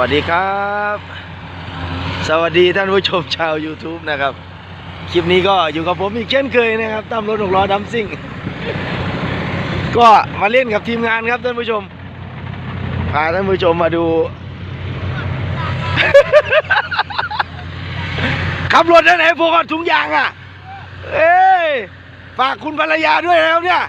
วัสดีครับ สวัสดีท่านผู้ชมชาว YouTube นะครับ คลิปนี้ก็อยู่กับผมอีกเช่นเคยนะครับตั้มรถหกล้อดัมซิ่ง ก็มาเล่นกับทีมงานครับท่านผู้ชม พาท่านผู้ชมมาดู ขับรถได้ไหนพวกถุงยางอะ เอ้ยฝากคุณภรรยาด้วยนะครับเนี่ย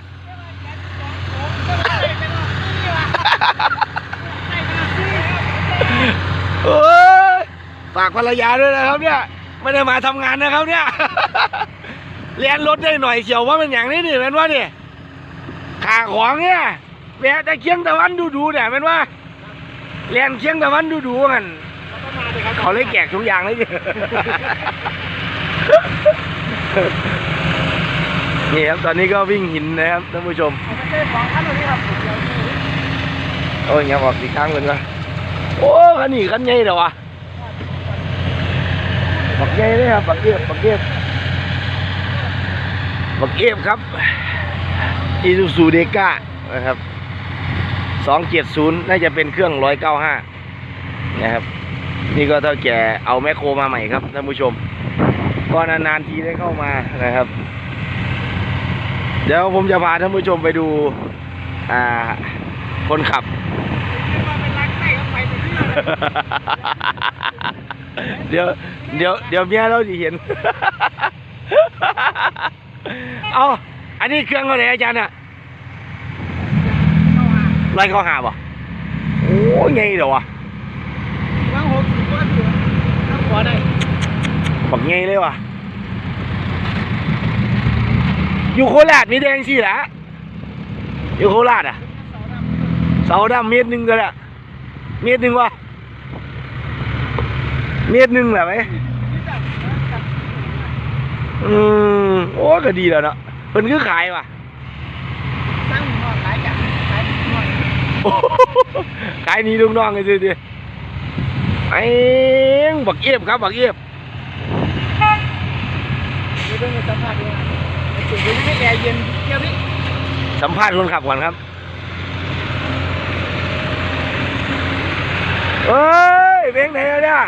ฝากภรรยาด้วยนะครับ เนี่ย ไม่ได้มาทำงานนะครับ เนี่ยเรียนรถได้หน่อยเชียวว่ามันอย่างนี้นี่เป็นว่านี่ขาของเนี่ยแวะแต่เคียงตะวันดูดูๆเนี่ยเป็นว่าเรียนเคียงตะวันดูดูๆกันเขาเลยแจกทุกอย่างเลยดินี่ครับตอนนี้ก็วิ่งหินนะครับท่านผู้ชมโอ้ยเงี้ยบอกสีข้างเป็นะ โอ้คันนี้คันใหญ่เด้อวะบักใหญ่เลยครับบักเก็บบักเก็บบักเก็บครับอีซูซูเดก้านะครับสองเจ็ดศูนย์น่าจะเป็นเครื่องร้อยเก้าห้านะครับ นี่ก็เท่าแก่เอาแมคโครมาใหม่ครับท่านผู้ชม ก็นานๆทีได้เข้ามานะครับ เดี๋ยวผมจะพาท่านผู้ชมไปดูอ่าคนขับ เดี๋ยวเดี๋ยวเดี๋ยวเมียเราจะเห็น เอาอันนี้เครื่องอะไรอาจารย์อะไรเขาหาบ่โอ้ยไงเดี๋ยววะว่างหกสิบกว่าตัวนั่งหัวได้บักไงเลยวะอยู่โคราชมีแดงสิละอยู่โคราชอะ เสาดำเมตรหนึ่งก็ละ เมตรหนึ่งวะเมตรหนึ่งแหละไหมอืมโอ้ก็ดีแล้วเนาะเพิ่นคือขายว่ะสร้างหม้อขายจากขายหม้อโอ้โหขายหนี้ลูกน้องเลยสิดิไอ้งบักเอียบครับบักเอียบเดี๋ยวเรื่องสัมภาษณ์ด้วยเดี๋ยวให้แอร์เย็นเที่ยวนี้สัมภาษณ์คนขับก่อนครับ เอ้ยเบ้งไหนแล้วเนี่ย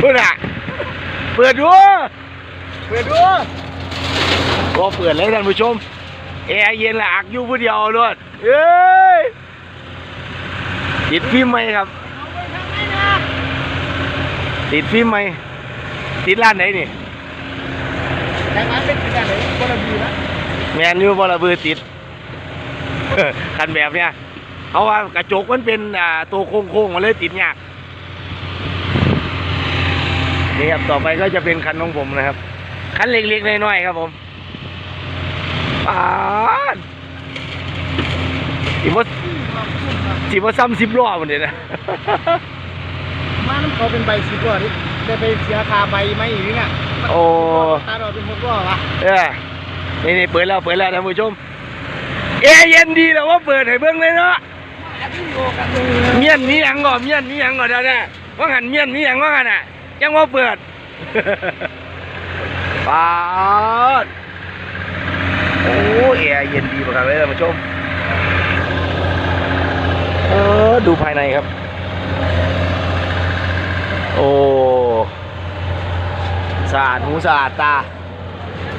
พูดอะ เปิดดู เปิดดูก็เปิดเลยท่านผู้ชม แอร์เย็นละอักอยู่ผู้เดียวรถเอ้ยติดฟิล์มไหมครับเอาไปทางไหนนะติดฟิล์มไหมติดร้านไหนนี่แต่งานเป็นเป็นอะไรบลบีนะแมนยูบอลระเบือติด คันแบบเนี้ยเพราะว่ากระจกมันเป็นอ่าตัวโค้งๆมันเลยติดยากนี่ครับต่อไปก็จะเป็นคันของผมนะครับ คันเล็กๆน้อยๆครับผมปาดสิบว่าสิบว่าซ้ำสิบล้อมันเดียนะมาน้ำเขาเป็นใบสิบล้อนี่ได้ไปเสียคาใบไหมอีกเนี่ยโอ้ตาดอกเป็นหกล้อวะเออนี่นี่เปิดแล้วเปิดแล้วท่านผู้ชมแอร์เย็นดีแล้วว่าเปิดให้เบิ่งเลยเนาะโยกันเลยเมียนมีหยังก่อนเมียนมีหยังก่อนเดี๋ยวนี้ว่าหันเมียนมีหยังว่าหันอะยังว่าเปิดปาดโอ้แอร์เย็นดีมากเลยท่านผู้ชมเออดูภายในครับ โอ้สะอาดหูสะอาดตา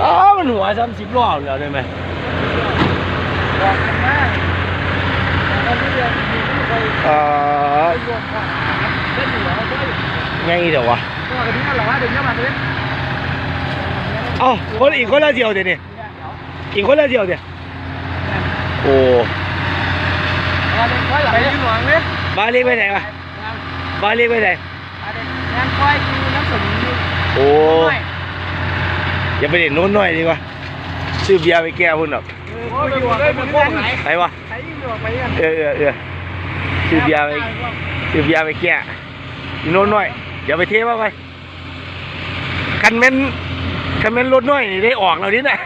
อ๋อมันหัวซ้ำสิบรอบแล้วได้ไหม บอกกันมาตอนนี้เรียนมีผู้ไปเออรวมกันเล่นอยู่เหรอเฮ้ยไงเดี๋ยววะก็กระดิ่งเหรอวะเดี๋ยวนี้มาเลยอ้าคนอีกคนละเดียวเดี๋ยวนี้อีกคนละเดียวเดี๋ยโอ้ไปยืนหวังเลยบาลีไปไหนวะบาลีไปไหนงานคอยคือน้ำสมนี่โอ้อย่าไปเด็ดโน้นหน่อยดีกว่าซื้อเบียร์ไปแก้พุ่นหรอก โอ้ยอยู่เลยมันโค้งไหนไปวะใช้ยิ่งอยู่ไปกันเออเออเออซื้อเบียร์ไปซื้อเบียร์ไปแก้อยู่โน้นหน่อยอย่าไปเทว่าไปคันเมนคันเมนรถน้อยนี่ได้ออกแล้วนี่น่ะ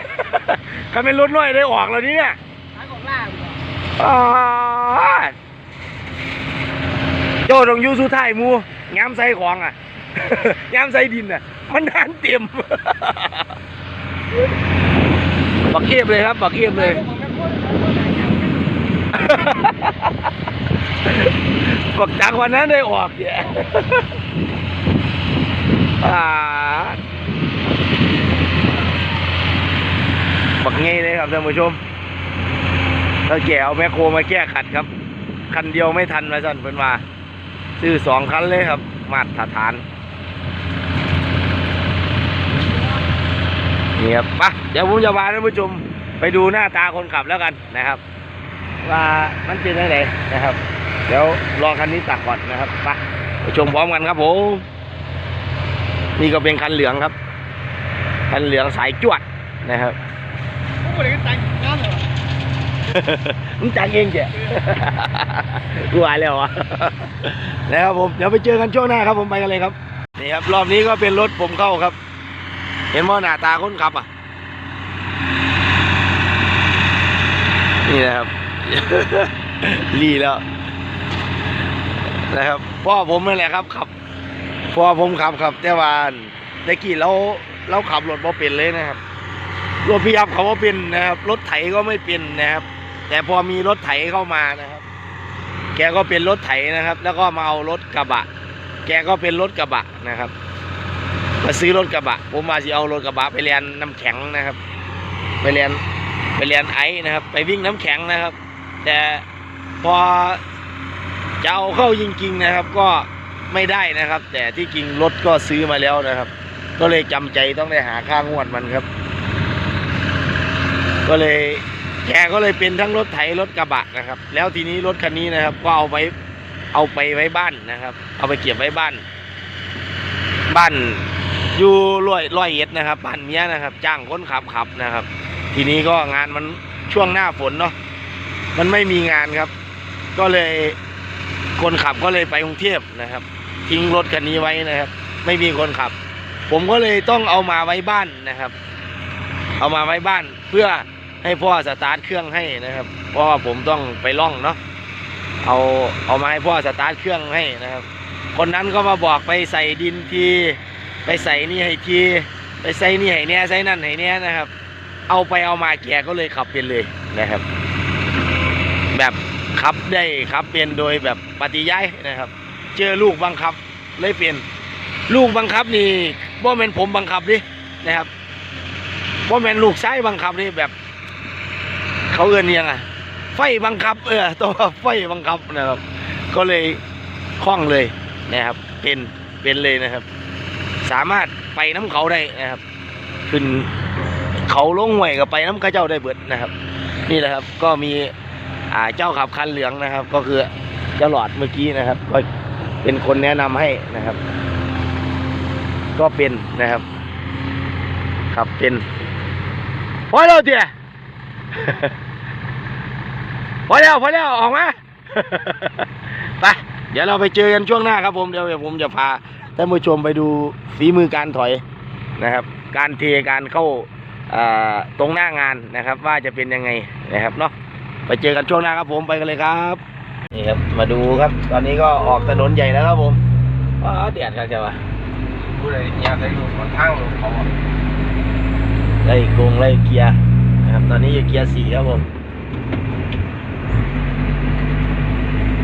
คันเมนรถน้อยได้ออกแล้วนี่เนี่ยขายของล่าอ่าโจต้องอยู่สุดท้ายหมูย้ำใส่ของอะย้ำใส่ดินอะ มันนานเต็ม บักเอียบเลยครับบักเอียบเลยของแม่พ่นของแม่พ่นบอกจากวันนั้นได้ออกเนี่ยอ่าบักไงเลยครับท่านผู้ชมถ้าแกเอาแมคโครมาแก้ขัดครับ คันเดียวไม่ทันมาสั่นเป็นมาซื้อสองคันเลยครับ มาตรฐาน นี่ครับไปเดี๋ยวผมจะพาท่านผู้ชมไปดูหน้าตาคนขับแล้วกันนะครับ ว่ามันเป็นยังไงนะครับ เดี๋ยวรอคันนี้ตักก่อนนะครับไปไปชมพร้อมกันครับผมนี่ก็เป็นคันเหลืองครับ คันเหลืองสายจวดนะครับผมบ่ได้แต่งงานเหรอมึงจังเองเจ้กูหายแล้ววะนะครับผมเดี๋ยวไปเจอกันช่วงหน้าครับผมไปกันเลยครับนี่ครับรอบนี้ก็เป็นรถผมเข้าครับ เห็นว่าหน้าตาคนขับอะ นี่นะครับ รีแล้ว นะครับพ่อผมนั่นแหละครับขับพ่อผมขับครับแต่ว่าตะกี้เราเราขับรถบ่เป็นเลยนะครับรถพิยับเขาว่าเป็นนะครับ รถไถก็ไม่เป็นนะครับ แต่พอมีรถไถเข้ามานะครับ แกก็เป็นรถไถนะครับ แล้วก็มาเอารถกระบะ แกก็เป็นรถกระบะนะครับ มาซื้อรถกระบะ ผมมาสิเอารถกระบะไปเรียนน้ำแข็งนะครับ ไปเรียนไปเรียนไอซ์นะครับ ไปวิ่งน้ำแข็งนะครับ แต่พอจะเอาเข้าจริงๆนะครับ ก็ไม่ได้นะครับ แต่ที่จริงรถก็ซื้อมาแล้วนะครับ ก็เลยจำใจต้องได้หาค่างวดมันครับ ก็เลยแกก็เลยเป็นทั้งรถไถรถกระบะนะครับ แล้วทีนี้รถคันนี้นะครับ ก็เอาไว้เอาไปไว้บ้านนะครับ เอาไปเก็บไว้บ้าน บ้าน อยู่ร้อยร้อยเอ็ดนะครับบ้านเมียนะครับ จ้างคนขับขับนะครับ ทีนี้ก็งานมันช่วงหน้าฝนเนาะมันไม่มีงานครับ ก็เลยคนขับก็เลยไปกรุงเทพนะครับ ทิ้งรถคันนี้ไว้นะครับ ไม่มีคนขับ ผมก็เลยต้องเอามาไว้บ้านนะครับ เอามาไว้บ้านเพื่อให้พ่อสตาร์ทเครื่องให้นะครับ เพราะว่าผมต้องไปล่องเนาะเอาเอามาให้พ่อสตาร์ทเครื่องให้นะครับ คนนั้นก็มาบอกไปใส่ดินที ไปใส่นี่ให้ทีไปใส่นี่ให้แน่ใส่นั่นให้แน่นะครับ เอาไปเอามาแกก็เลยขับเป็นเลยนะครับ แบบขับได้ขับเป็นโดยแบบปฏิย้ายนะครับ เจอลูกบังคับเลยเป็นลูกบังคับนี่ว่าเป็นผมบังคับดินะครับว่าเป็นลูกใชายบังคับนี่แบบ เขาเอื้อนยังอะไฟบังคับ เออตัวไฟบังคับนะครับ ก็เลยคล่องเลยนะครับ เป็นเป็นเลยนะครับ สามารถไปน้ำเขาได้นะครับ ขึ้นเขาลงห้วยกับไปน้ำข้าเจ้าได้เบิดนะครับ นี่แหละครับก็มีอ่าเจ้าขับคันเหลืองนะครับ ก็คือเจ้าหลอดเมื่อกี้นะครับ ก็เป็นคนแนะนำให้นะครับ ก็เป็นนะครับขับเป็นพอแล้วเตี้ยพอแล้วพอแล้วออกมาไปเดี๋ยวเราไปเจอกันช่วงหน้าครับผมเดี๋ยวผมจะพา ท่านผู้ชมไปดูฝีมือการถอยนะครับ การเทการเข้าเอ่อตรงหน้างานนะครับ ว่าจะเป็นยังไงนะครับเนาะไปเจอกันช่วงหน้าครับผมไปกันเลยครับนี่ครับมาดูครับ ตอนนี้ก็ออกถนนใหญ่แล้วครับผมว้าวเดือดครับเจ้าวะผู้ใดอยากได้รถบนทางรถเขาอะไล่กงไล่เกียร์นะครับตอนนี้อยู่เกียร์สี่ครับผม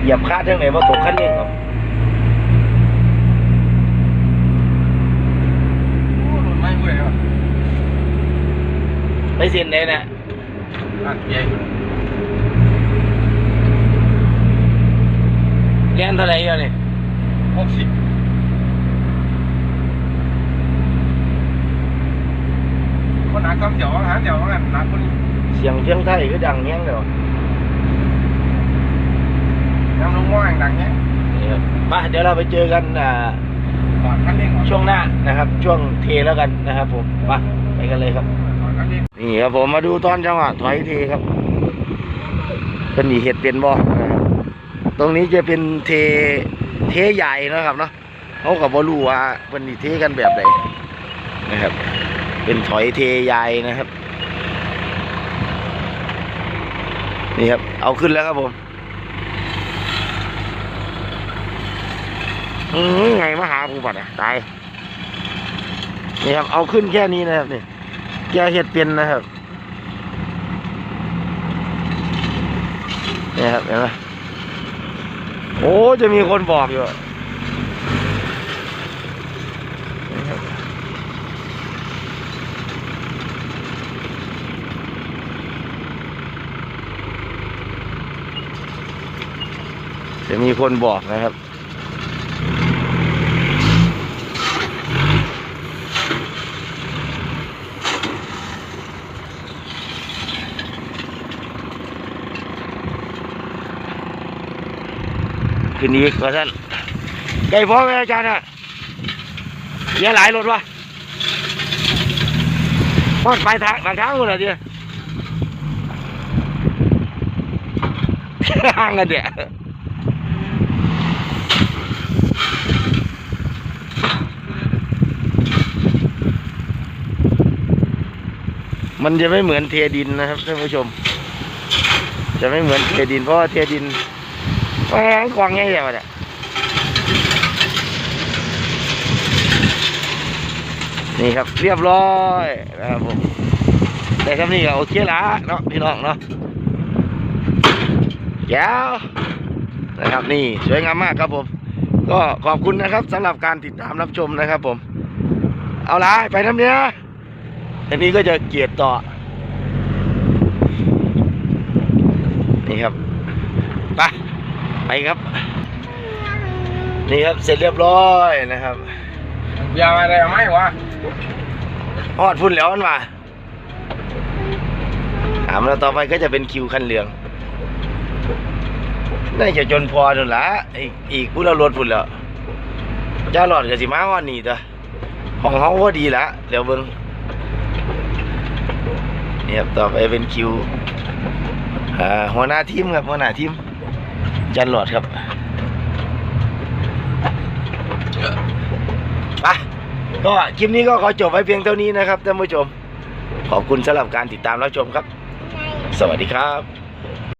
เหยียบคาดเท่าไหร่ว่าตกขั้นเร่งครับ โอ้รถไม่ผู้ใดวะ ไปเซ็นได้นะอะใหญ่เรียนเท่าไหร่อยู่นี่หกสิบคนหนักความเดี๋ยวว่าหาเดี๋ยวว่างั้นหนักคนนี้เสียงเพียงไทยคือดังแห้งเลยวะน้ำลงหม้อแห่งดังเนี้ยนี่ครับมาเดี๋ยวเราไปเจอกันอ่าก่อนคันเร่งก่อนช่วงหน้านะครับ ช่วงเทแล้วกันนะครับผมไปไปกันเลยครับก่อ นี่ครับผมมาดูตอนจังหวะถอยเทครับเป็นหนีเห็ดเป็นบ่นะครับตรงนี้จะเป็นเทเทใหญ่นะครับเนาะเขากับ่รู้ว่าเป็นหนีเทกันแบบไหนนะครับ เป็นถอยเทใหญ่นะครับ นี่ครับ เอาขึ้นแล้วครับผมอืมไงมาหากูบัดอะตายนี่ครับเอาขึ้นแค่นี้นะครับนี่ แกเห็ดเป็นนะครับนี่ครับเห็นไหมโอ้จะมีคนบอกอยู่จะมีคนบอกนะครับ ขึ้นอีกว่าท่านไก่พ่อไหมอาจารย์อะเยอะหลายรถวะพอดไปทางทางเท้าเลยเดียวห่างกันเดียมันจะไม่เหมือนเทดินนะครับท่านผู้ชม จะไม่เหมือนเทดินเพราะว่าเทดิน แหงกวางไงเดี๋ยวเนี่ยนี่ครับเรียบร้อยนะครับผมแต่ครับนี่ก็โอเคละเนาะพี่น้องเนาะแก้วนะครับนี่สวยงามมากครับผม ก็ขอบคุณนะครับสำหรับการติดตามรับชมนะครับผม เอาละไปน้ำเนี้ยอันนี้ก็จะเกียรต่อ นี่ครับไป ไปครับ นี่ครับเสร็จเรียบร้อยนะครับยาอะไรเอาไหมวะฮอดพุ่นแล้วมันมาถามแล้วต่อไปก็จะเป็นคิวคันเหลือง น่าจะจนพอจนละอีกอีกผู้ละรถพุ่นแล้วจ้าหลอดกับสิมาวันนี้ตัวของเขาพอดีละเดี๋ยวเบิ้งนี่ครับต่อไปเป็นคิวอ่าหัวหน้าทีมครับหัวหน้าทีม จันหลอดครับไปก็คลิปนี้ก็ขอจบไว้เพียงเท่านี้นะครับท่านผู้ชม ขอบคุณสำหรับการติดตามรับชมครับ สวัสดีครับ